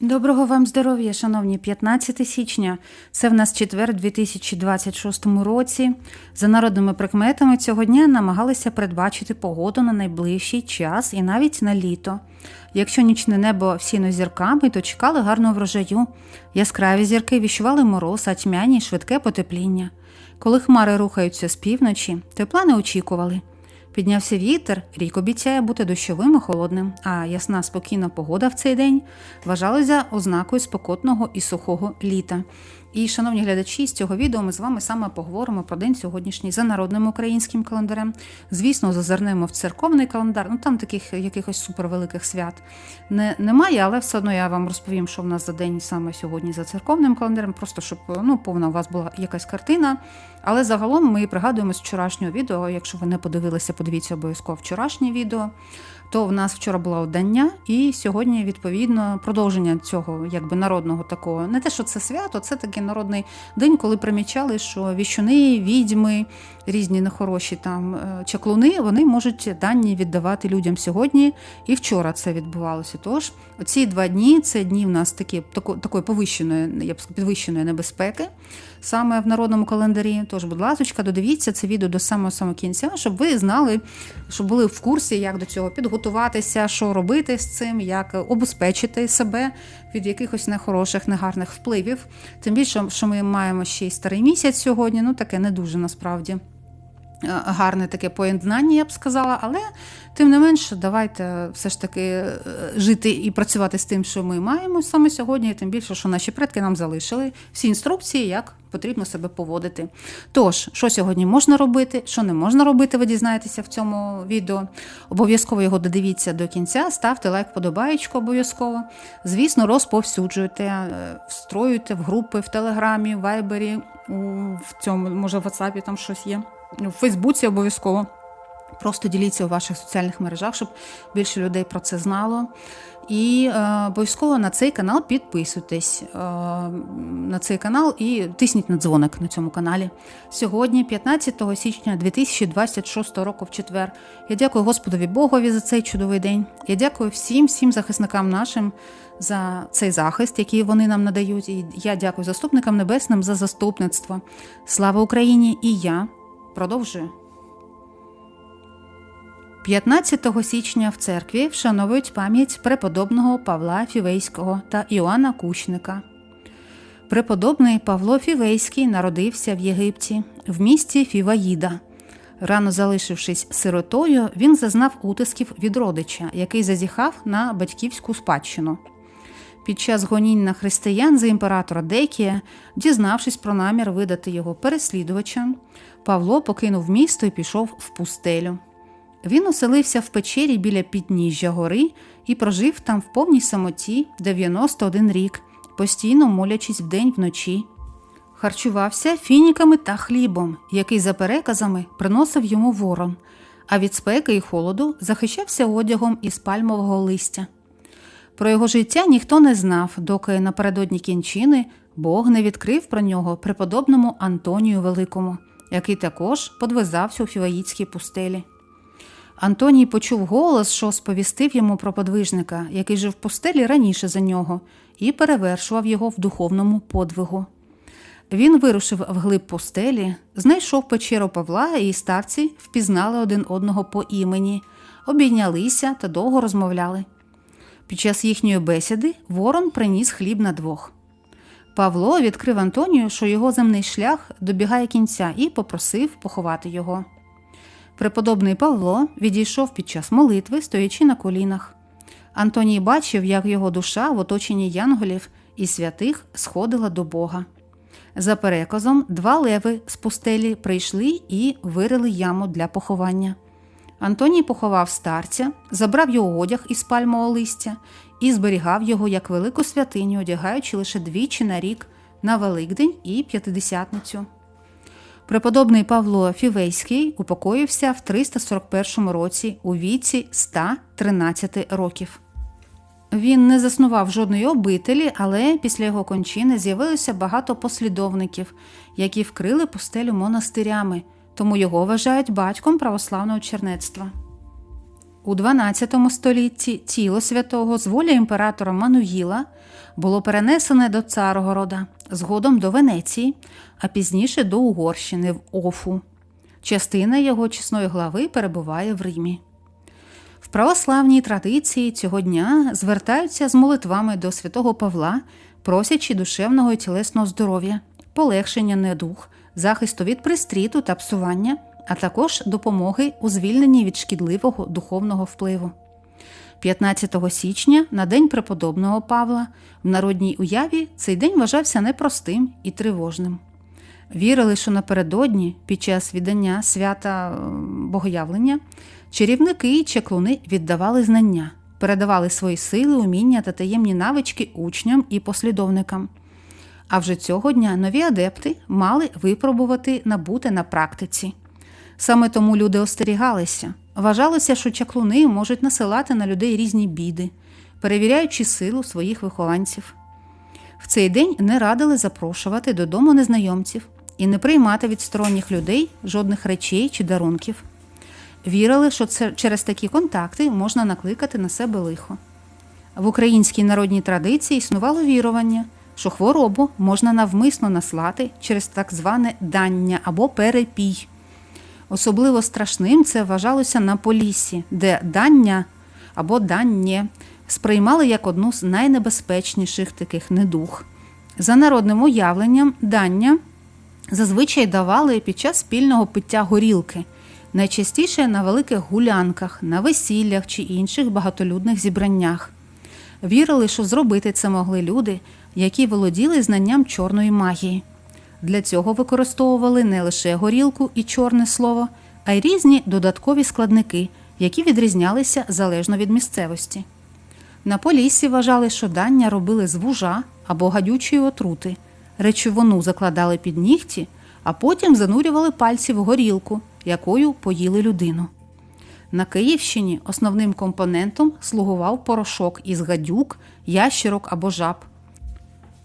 Доброго вам здоров'я, шановні, 15 січня. Це в нас четвер, у 2026 році. За народними прикметами цього дня намагалися передбачити погоду на найближчий час і навіть на літо. Якщо нічне небо всіно зірками, то чекали гарного врожаю. Яскраві зірки віщували мороз, а тьмяні швидке потепління. Коли хмари рухаються з півночі, тепла не очікували. Піднявся вітер, рік обіцяє бути дощовим і холодним, а ясна спокійна погода в цей день вважалася ознакою спокотного і сухого літа. І, шановні глядачі, з цього відео ми з вами саме поговоримо про день сьогоднішній за народним українським календарем. Звісно, зазирнемо в церковний календар. Ну там таких якихось супервеликих свят не, немає, але все одно я вам розповім, що в нас за день саме сьогодні за церковним календарем, просто щоб ну, повна у вас була якась картина. Але загалом ми пригадуємо з вчорашнього відео. Якщо ви не подивилися, подивіться обов'язково вчорашнє відео то в нас вчора було оддання, і сьогодні, відповідно, продовження цього якби народного такого. Не те, що це свято, це такий народний день, коли примічали, що віщуни, відьми, різні нехороші там е, чаклуни, вони можуть дані віддавати людям сьогодні. І вчора це відбувалося. Тож оці два дні це дні в нас такі такої повищеної, я б підвищеної небезпеки саме в народному календарі. Тож, будь ласка, додивіться це відео до самого самого кінця, щоб ви знали, щоб були в курсі, як до цього підготуватися, що робити з цим, як обезпечити себе від якихось нехороших, негарних впливів. Тим більше, що ми маємо ще й старий місяць сьогодні, ну таке не дуже насправді. Е, гарне таке поєднання, я б сказала, але тим не менше, давайте все ж таки е, жити і працювати з тим, що ми маємо саме сьогодні, тим більше, що наші предки нам залишили всі інструкції, як потрібно себе поводити. Тож, що сьогодні можна робити, що не можна робити, ви дізнаєтеся в цьому відео. Обов'язково його додивіться до кінця, ставте лайк, подобаєчку обов'язково. Звісно, розповсюджуйте, е, встроюйте в групи в Телеграмі, в Вайбері, в цьому, може, в WhatsApp там щось є. В Фейсбуці обов'язково. Просто діліться у ваших соціальних мережах, щоб більше людей про це знало. І е, обов'язково на цей канал підписуйтесь е, на цей канал і тисніть на дзвоник на цьому каналі. Сьогодні, 15 січня 2026 року, в четвер. Я дякую Господові Богові за цей чудовий день. Я дякую всім, всім захисникам нашим за цей захист, який вони нам надають. І я дякую заступникам небесним за заступництво. Слава Україні! І я продовжую. 15 січня в церкві вшановують пам'ять преподобного Павла Фівейського та Іоанна Кучника. Преподобний Павло Фівейський народився в Єгипті в місті Фіваїда. Рано залишившись сиротою, він зазнав утисків від родича, який зазіхав на батьківську спадщину. Під час гонінь на християн за імператора Декія, дізнавшись про намір видати його переслідувачам, Павло покинув місто і пішов в пустелю. Він оселився в печері біля підніжжя гори і прожив там в повній самоті 91 рік, постійно молячись вдень вночі. Харчувався фініками та хлібом, який, за переказами, приносив йому ворон, а від спеки і холоду захищався одягом із пальмового листя. Про його життя ніхто не знав, доки напередодні кінчини Бог не відкрив про нього преподобному Антонію Великому, який також подвизався у фіваїцькій пустелі. Антоній почув голос, що сповістив йому про подвижника, який жив в пустелі раніше за нього, і перевершував його в духовному подвигу. Він вирушив вглиб пустелі, знайшов печеру Павла, і старці впізнали один одного по імені, обійнялися та довго розмовляли. Під час їхньої бесіди ворон приніс хліб на двох. Павло відкрив Антонію, що його земний шлях добігає кінця, і попросив поховати його. Преподобний Павло відійшов під час молитви, стоячи на колінах. Антоній бачив, як його душа в оточенні янголів і святих сходила до Бога. За переказом, два леви з пустелі прийшли і вирили яму для поховання. Антоній поховав старця, забрав його одяг із пальмового листя і зберігав його як велику святиню, одягаючи лише двічі на рік на Великдень і П'ятидесятницю. Преподобний Павло Фівейський упокоївся в 341 році у віці 113 років. Він не заснував жодної обителі, але після його кончини з'явилося багато послідовників, які вкрили пустелю монастирями, тому його вважають батьком православного чернецтва. У 12 столітті тіло святого з волі імператора Мануїла було перенесене до Царгорода, згодом до Венеції, а пізніше до Угорщини в Офу. Частина його чесної глави перебуває в Римі. В православній традиції цього дня звертаються з молитвами до святого Павла, просячи душевного і тілесного здоров'я, полегшення недух, захисту від пристріту та псування, а також допомоги у звільненні від шкідливого духовного впливу. 15 січня, на день преподобного Павла, в народній уяві цей день вважався непростим і тривожним. Вірили, що напередодні, під час віддання свята Богоявлення, чарівники і чаклуни віддавали знання, передавали свої сили, уміння та таємні навички учням і послідовникам. А вже цього дня нові адепти мали випробувати набути на практиці. Саме тому люди остерігалися. Вважалося, що чаклуни можуть насилати на людей різні біди, перевіряючи силу своїх вихованців. В цей день не радили запрошувати додому незнайомців і не приймати від сторонніх людей жодних речей чи дарунків. Вірили, що це через такі контакти можна накликати на себе лихо. В українській народній традиції існувало вірування, що хворобу можна навмисно наслати через так зване дання або перепій. Особливо страшним це вважалося на Поліссі, де дання або даннє сприймали як одну з найнебезпечніших таких недуг. За народним уявленням, дання зазвичай давали під час спільного пиття горілки, найчастіше на великих гулянках, на весіллях чи інших багатолюдних зібраннях. Вірили, що зробити це могли люди, які володіли знанням чорної магії. Для цього використовували не лише горілку і чорне слово, а й різні додаткові складники, які відрізнялися залежно від місцевості. На Поліссі вважали, що дання робили з вужа або гадючої отрути, речовину закладали під нігті, а потім занурювали пальці в горілку, якою поїли людину. На Київщині основним компонентом слугував порошок із гадюк, ящерок або жаб.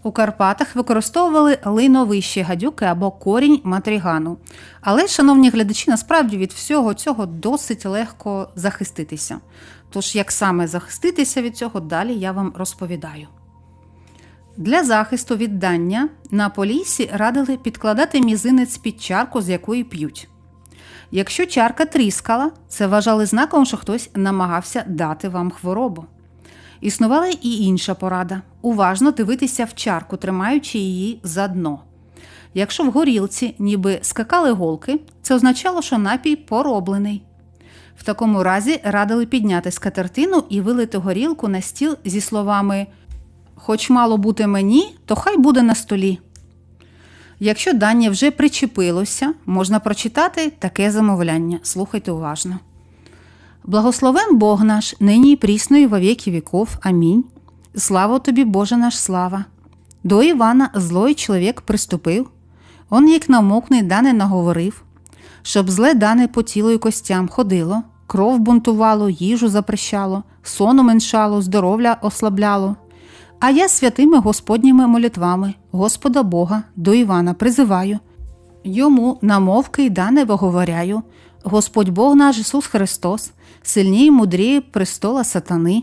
У Карпатах використовували линовищі гадюки або корінь матрігану. Але, шановні глядачі, насправді від всього цього досить легко захиститися. Тож, як саме захиститися від цього, далі я вам розповідаю. Для захисту від дання на полісі радили підкладати мізинець під чарку, з якої п'ють. Якщо чарка тріскала, це вважали знаком, що хтось намагався дати вам хворобу. Існувала і інша порада уважно дивитися в чарку, тримаючи її за дно. Якщо в горілці ніби скакали голки, це означало, що напій пороблений. В такому разі радили підняти скатертину і вилити горілку на стіл зі словами Хоч мало бути мені, то хай буде на столі. Якщо дання вже причепилося, можна прочитати таке замовляння. Слухайте уважно. Благословен Бог наш, нині і прісно і во віки віков. Амінь. Слава тобі, Боже наш слава. До Івана злой чоловік приступив, он, як намокний, дане наговорив, щоб зле дане по тілу й костям ходило, кров бунтувало, їжу запрещало, сон уменшало, здоров'я ослабляло. А я святими Господніми молитвами, Господа Бога, до Івана призиваю. Йому намовки й дане виговоряю, Господь Бог наш Ісус Христос, сильній і мудріє престола сатани.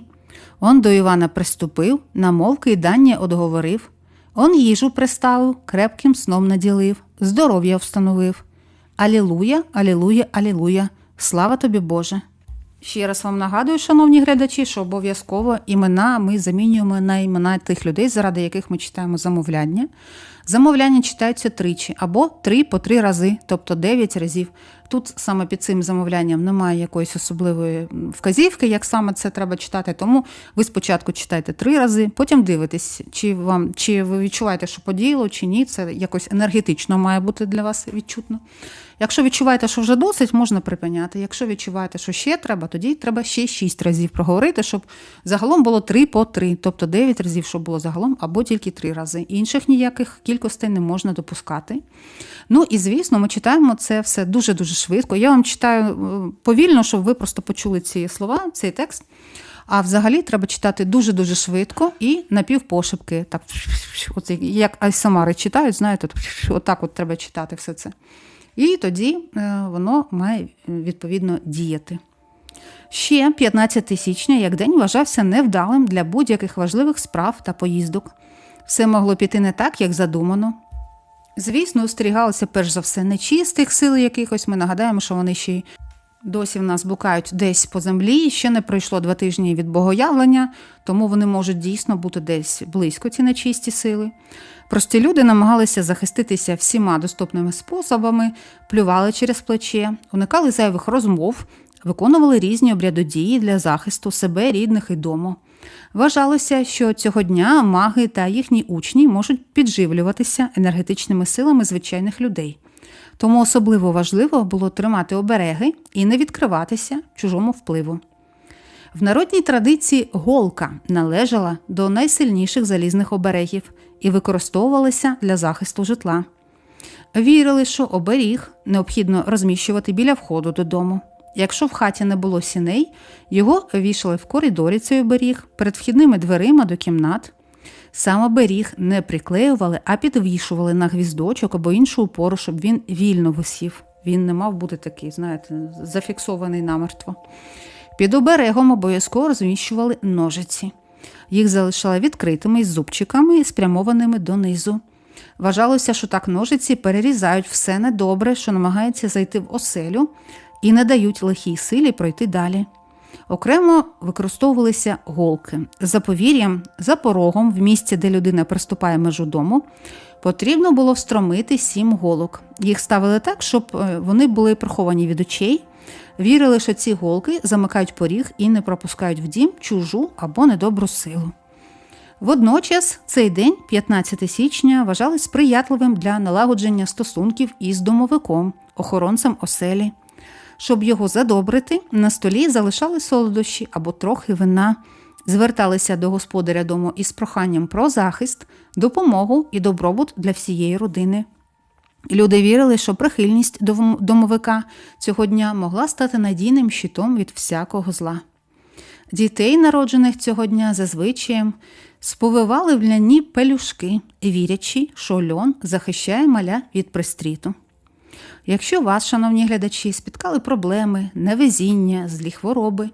Он до Івана приступив, намовки й дання одговорив. Он їжу приставив, крепким сном наділив, здоров'я встановив. Алілуя, алілуя, алілуя, слава тобі Боже! Ще раз вам нагадую, шановні глядачі, що обов'язково імена ми замінюємо на імена тих людей, заради яких ми читаємо замовляння. Замовляння читаються тричі або три по три рази, тобто дев'ять разів. Тут саме під цим замовлянням немає якоїсь особливої вказівки, як саме це треба читати. Тому ви спочатку читаєте три рази, потім дивитесь, чи вам чи ви відчуваєте, що подіяло, чи ні. Це якось енергетично має бути для вас відчутно. Якщо відчуваєте, що вже досить, можна припиняти. Якщо відчуваєте, що ще треба, тоді треба ще шість разів проговорити, щоб загалом було три по три, тобто дев'ять разів, щоб було загалом, або тільки три рази. Інших ніяких кількостей не можна допускати. Ну і звісно, ми читаємо це все дуже-дуже швидко. Я вам читаю е, повільно, щоб ви просто почули ці слова, цей текст. А взагалі треба читати дуже-дуже швидко і напівпошепки. Так, як айсамари читають, знаєте, отак от треба читати все це. І тоді е, воно має відповідно діяти. Ще 15 січня як день вважався невдалим для будь-яких важливих справ та поїздок. Все могло піти не так, як задумано. Звісно, остерігалося перш за все нечистих сил якихось. Ми нагадаємо, що вони ще й досі в нас блукають десь по землі. Ще не пройшло два тижні від богоявлення, тому вони можуть дійсно бути десь близько ці нечисті сили. Прості люди намагалися захиститися всіма доступними способами, плювали через плече, уникали зайвих розмов, виконували різні обрядодії для захисту себе, рідних і дому. Вважалося, що цього дня маги та їхні учні можуть підживлюватися енергетичними силами звичайних людей. Тому особливо важливо було тримати обереги і не відкриватися чужому впливу. В народній традиції голка належала до найсильніших залізних оберегів і використовувалася для захисту житла. Вірили, що оберіг необхідно розміщувати біля входу додому. Якщо в хаті не було сіней, його вішали в коридорі цей оберіг перед вхідними дверима до кімнат. Сам оберіг не приклеювали, а підвішували на гвіздочок або іншу опору, щоб він вільно висів. Він не мав бути такий, знаєте, зафіксований намертво. Під оберегом обов'язково розміщували ножиці. Їх залишали відкритими із зубчиками, спрямованими донизу. Вважалося, що так ножиці перерізають все недобре, що намагається зайти в оселю, і не дають лихій силі пройти далі. Окремо використовувалися голки. За повір'ям, за порогом, в місці, де людина приступає межу дому, потрібно було встромити сім голок. Їх ставили так, щоб е, вони були приховані від очей. Вірили, що ці голки замикають поріг і не пропускають в дім чужу або недобру силу. Водночас цей день, 15 січня, вважали сприятливим для налагодження стосунків із домовиком, охоронцем оселі. Щоб його задобрити, на столі залишали солодощі або трохи вина, зверталися до господаря дому із проханням про захист, допомогу і добробут для всієї родини. Люди вірили, що прихильність домовика цього дня могла стати надійним щитом від всякого зла. Дітей, народжених цього дня, зазвичаєм сповивали в ляні пелюшки, вірячи, що льон захищає маля від пристріту. Якщо вас, шановні глядачі, спіткали проблеми, невезіння, злі хвороби,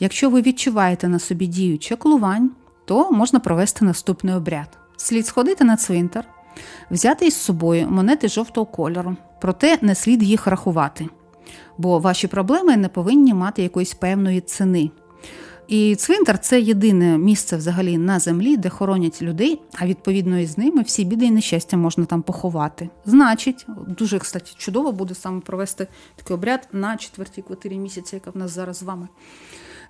якщо ви відчуваєте на собі дію чаклувань, то можна провести наступний обряд. Слід сходити на цвинтар, взяти із собою монети жовтого кольору, проте не слід їх рахувати, бо ваші проблеми не повинні мати якоїсь певної ціни. І цвинтар це єдине місце взагалі на землі, де хоронять людей, а відповідно із ними всі біди і нещастя можна там поховати. Значить, дуже кстати, чудово буде саме провести такий обряд на четвертій квартирі місяця, яка в нас зараз з вами.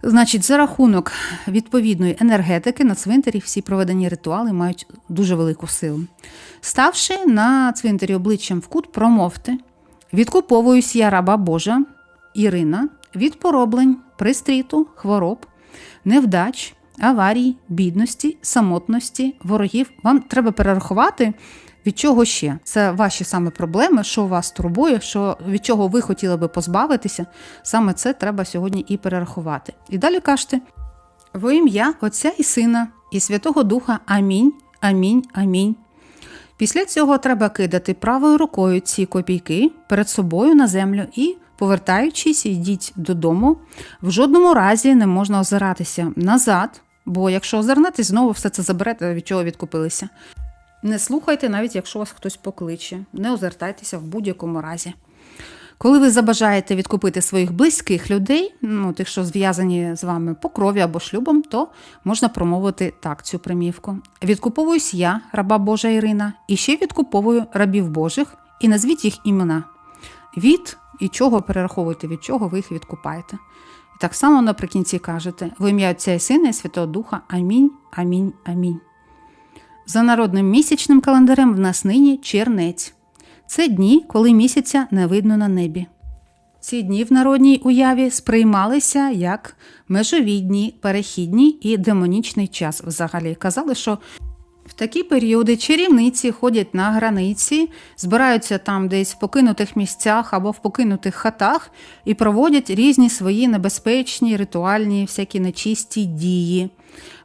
Значить, за рахунок відповідної енергетики на цвинтарі всі проведені ритуали мають дуже велику силу. Ставши на цвинтарі обличчям в кут, промовте, відкуповуюсь я раба Божа Ірина від пороблень, пристріту, хвороб невдач, аварій, бідності, самотності, ворогів. Вам треба перерахувати. Від чого ще? Це ваші саме проблеми, що вас турбує, що від чого ви хотіли би позбавитися. Саме це треба сьогодні і перерахувати. І далі кажете: во ім'я Отця і Сина, і Святого Духа. Амінь, амінь, амінь. Після цього треба кидати правою рукою ці копійки перед собою на землю і Повертаючись, йдіть додому. В жодному разі не можна озиратися назад, бо якщо озирнетесь, знову все це заберете, від чого відкупилися. Не слухайте, навіть якщо вас хтось покличе, не озертайтеся в будь-якому разі. Коли ви забажаєте відкупити своїх близьких людей, ну тих, що зв'язані з вами по крові або шлюбом, то можна промовити так цю примівку. Відкуповуюсь я, раба Божа Ірина, і ще відкуповую рабів Божих, і назвіть їх імена. Від і чого перераховуєте, від чого ви їх відкупаєте. І так само наприкінці кажете: в ім'я Отця і Сина і Святого Духа. Амінь, амінь, амінь. За народним місячним календарем в нас нині чернець. Це дні, коли місяця не видно на небі. Ці дні в народній уяві сприймалися як межові дні, перехідні і демонічний час. Взагалі казали, що такі періоди чарівниці ходять на границі, збираються там десь в покинутих місцях або в покинутих хатах і проводять різні свої небезпечні, ритуальні, всякі нечисті дії.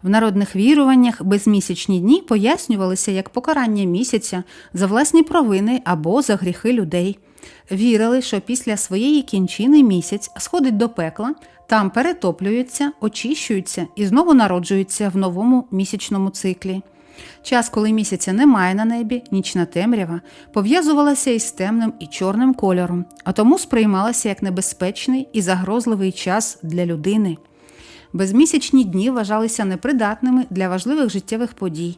В народних віруваннях безмісячні дні пояснювалися як покарання місяця за власні провини або за гріхи людей. Вірили, що після своєї кінчини місяць сходить до пекла Там перетоплюються, очищуються і знову народжуються в новому місячному циклі. Час, коли місяця немає на небі, нічна темрява, пов'язувалася із темним і чорним кольором, а тому сприймалася як небезпечний і загрозливий час для людини. Безмісячні дні вважалися непридатними для важливих життєвих подій.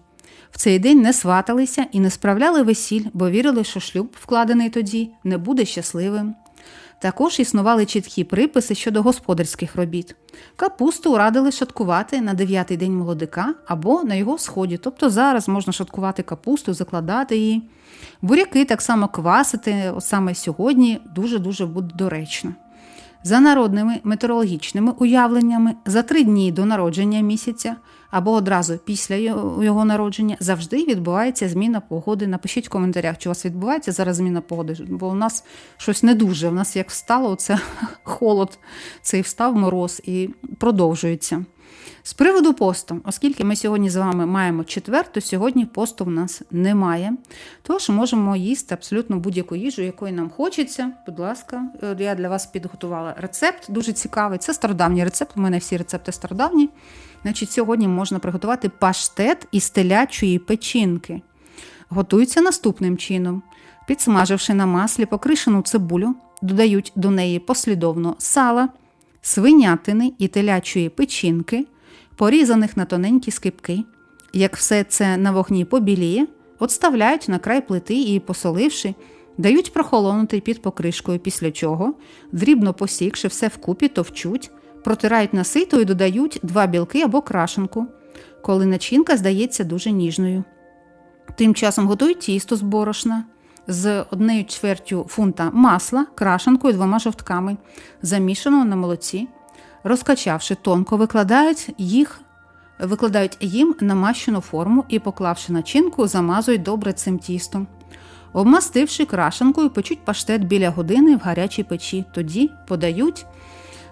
В цей день не сваталися і не справляли весіль, бо вірили, що шлюб, вкладений тоді, не буде щасливим. Також існували чіткі приписи щодо господарських робіт. Капусту радили шаткувати на дев'ятий день молодика або на його сході, тобто зараз можна шаткувати капусту, закладати її. Буряки так само квасити, от саме сьогодні дуже-дуже буде доречно. За народними метеорологічними уявленнями, за три дні до народження місяця або одразу після його народження завжди відбувається зміна погоди. Напишіть в коментарях, чи у вас відбувається зараз зміна погоди, бо у нас щось не дуже. У нас як встало, оце холод, цей встав мороз і продовжується. З приводу посту, оскільки ми сьогодні з вами маємо четвер, то сьогодні посту в нас немає. Тож можемо їсти абсолютно будь-яку їжу, якої нам хочеться. Будь ласка, е, я для вас підготувала рецепт, дуже цікавий. Це стародавній рецепт. У мене всі рецепти стародавні. Значить, Сьогодні можна приготувати паштет із телячої печінки. Готується наступним чином. Підсмаживши на маслі покришену цибулю, додають до неї послідовно сала, свинятини і телячої печінки, порізаних на тоненькі скипки. Як все це на вогні побіліє, отставляють на край плити і, посоливши, дають прохолонути під покришкою, після чого, дрібно посікши все вкупі, товчуть, протирають на сито і додають два білки або крашенку, коли начинка здається дуже ніжною. Тим часом готують тісто з борошна з однією чвертю фунта масла, крашенкою двома жовтками, замішаного на молоці. Розкачавши тонко, викладають їх, викладають їм намащену форму і, поклавши начинку, замазують добре цим тістом. Обмастивши крашенкою, печуть паштет біля години в гарячій печі. Тоді подають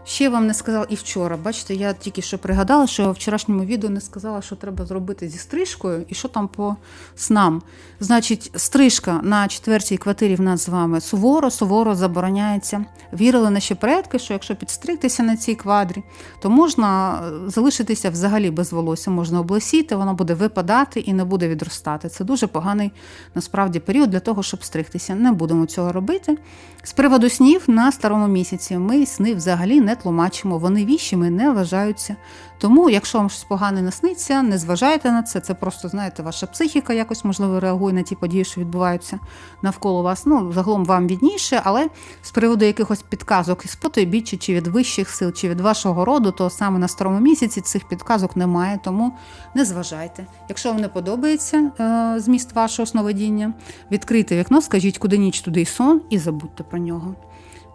Ще вам не сказала і вчора. Бачите, я тільки що пригадала, що в вчорашньому відео не сказала, що треба зробити зі стрижкою і що там по снам. Значить, стрижка на четвертій квартирі в нас з вами суворо, суворо забороняється. Вірили наші предки, що якщо підстригтися на цій квадрі, то можна е, залишитися взагалі без волосся, можна облесіти, воно буде випадати і не буде відростати. Це дуже поганий насправді період для того, щоб стригтися. Не будемо цього робити. З приводу снів на старому місяці ми сни взагалі не тлумачимо, вони віщими не вважаються. Тому, якщо вам щось погане насниться, не зважайте на це. Це просто, знаєте, ваша психіка якось, можливо, реагує на ті події, що відбуваються навколо вас. Ну, загалом вам відніше, але з приводу якихось підказок із потойбіччя, чи від вищих сил, чи від вашого роду, то саме на старому місяці цих підказок немає, тому не зважайте. Якщо вам не подобається е, зміст вашого сновидіння, відкрийте вікно, скажіть, куди ніч, туди й сон, і забудьте про нього.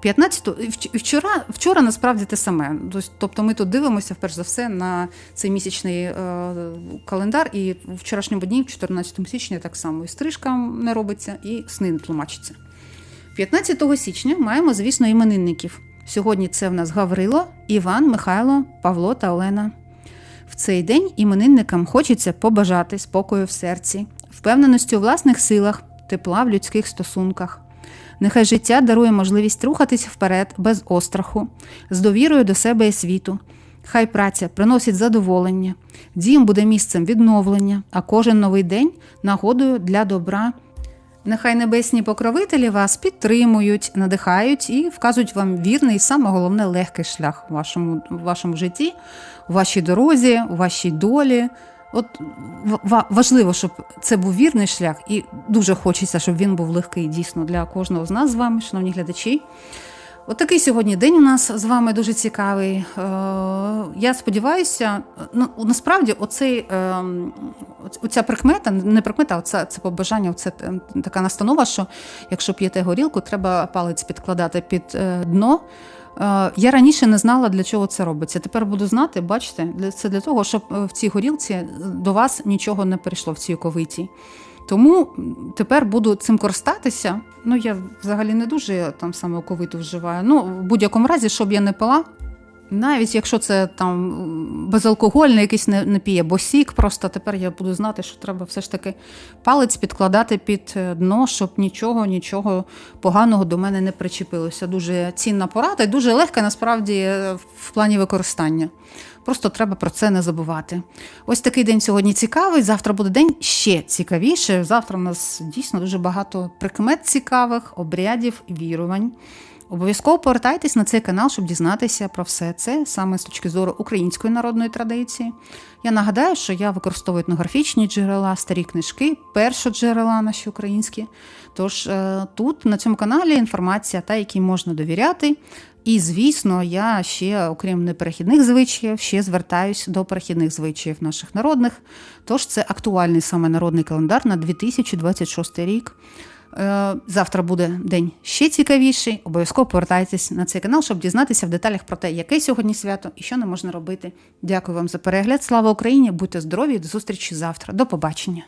15 вчора, вчора насправді те саме. Тобто ми тут дивимося, перш за все, на цей місячний е, календар, і в вчорашньому дні, 14 січня, так само і стрижка не робиться, і сни не тлумачаться. 15 січня маємо, звісно, іменинників. Сьогодні це в нас Гаврило, Іван, Михайло, Павло та Олена. В цей день іменинникам хочеться побажати спокою в серці, впевненості у власних силах, тепла в людських стосунках. Нехай життя дарує можливість рухатись вперед без остраху, з довірою до себе і світу. Хай праця приносить задоволення, дім буде місцем відновлення, а кожен новий день нагодою для добра. Нехай небесні покровителі вас підтримують, надихають і вказують вам вірний, саме головне легкий шлях у вашому, у вашому житті, у вашій дорозі, у вашій долі. От важливо, щоб це був вірний шлях, і дуже хочеться, щоб він був легкий дійсно для кожного з нас з вами, шановні глядачі. От такий сьогодні день у нас з вами дуже цікавий. Е, я сподіваюся, ну насправді оцей, ем, оця прикмета, не прикмета, оця це побажання, це така настанова, що якщо п'єте горілку, треба палець підкладати під е, дно. Е, я раніше не знала, для чого це робиться. Тепер буду знати, бачите, це для того, щоб в цій горілці до вас нічого не перейшло в цій оковиті. Тому тепер буду цим користатися. Ну, я взагалі не дуже там саме оковиту вживаю. Ну, в будь-якому разі, щоб я не пила, Навіть якщо це там безалкогольний якийсь не- напій або сік, просто тепер я буду знати, що треба все ж таки палець підкладати під е, дно, щоб нічого, нічого поганого до мене не причепилося. Дуже цінна порада і дуже легка насправді е, в плані використання. Просто треба про це не забувати. Ось такий день сьогодні цікавий. Завтра буде день ще цікавіше. Завтра у нас дійсно дуже багато прикмет цікавих, обрядів і вірувань. Обов'язково повертайтесь на цей канал, щоб дізнатися про все це саме з точки зору української народної традиції. Я нагадаю, що я використовую етнографічні джерела, старі книжки, першоджерела наші українські. Тож е, тут на цьому каналі інформація та, якій можна довіряти. І, звісно, я ще, окрім неперехідних звичаїв, ще звертаюсь до перехідних звичаїв наших народних. Тож це актуальний саме народний календар на 2026 рік. Е, Завтра буде день ще цікавіший. Обов'язково повертайтесь на цей канал, щоб дізнатися в деталях про те, яке сьогодні свято і що не можна робити. Дякую вам за перегляд. Слава Україні! Будьте здорові! До зустрічі завтра. До побачення!